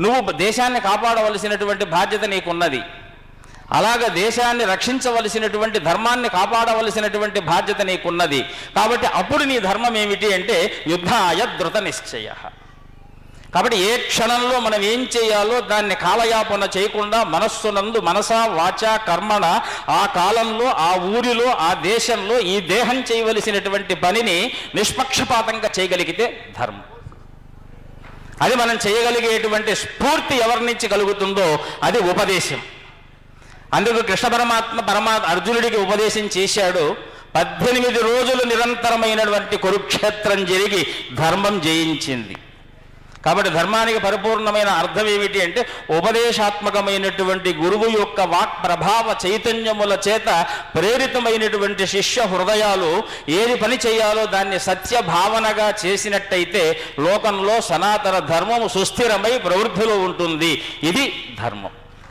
నువ్వు దేశాన్ని కాపాడవలసినటువంటి బాధ్యత నీకున్నది. అలాగ దేశాన్ని రక్షించవలసినటువంటి ధర్మాన్ని కాపాడవలసినటువంటి బాధ్యత నీకున్నది. కాబట్టి అప్పుడు నీ ధర్మం ఏమిటి అంటే యుద్ధాయ ధృత నిశ్చయ. కాబట్టి ఏ క్షణంలో మనం ఏం చేయాలో దాన్ని కాలయాపన చేయకుండా మనస్సునందు మనస వాచ కర్మణ ఆ కాలంలో ఆ ఊరిలో ఆ దేశంలో ఈ దేహం చేయవలసినటువంటి పనిని నిష్పక్షపాతంగా చేయగలిగితే ధర్మం. అది మనం చేయగలిగేటువంటి స్ఫూర్తి ఎవరి నుంచి కలుగుతుందో అది ఉపదేశం. అందుకు కృష్ణ పరమాత్మ పరమా అర్జునుడికి ఉపదేశం చేశాడు పద్దెనిమిది రోజులు నిరంతరమైనటువంటి కురుక్షేత్రం జరిగి ధర్మం జయించింది. కాబట్టి ధర్మానికి పరిపూర్ణమైన అర్థం ఏమిటి అంటే ఉపదేశాత్మకమైనటువంటి గురువు యొక్క వాక్ ప్రభావ చైతన్యముల చేత ప్రేరితమైనటువంటి శిష్య హృదయాలు ఏది పని చేయాలో దాన్ని సత్య భావనగా చేసినట్టయితే లోకంలో సనాతన ధర్మము సుస్థిరమై ప్రవృద్ధిలో ఉంటుంది. ఇది ధర్మం.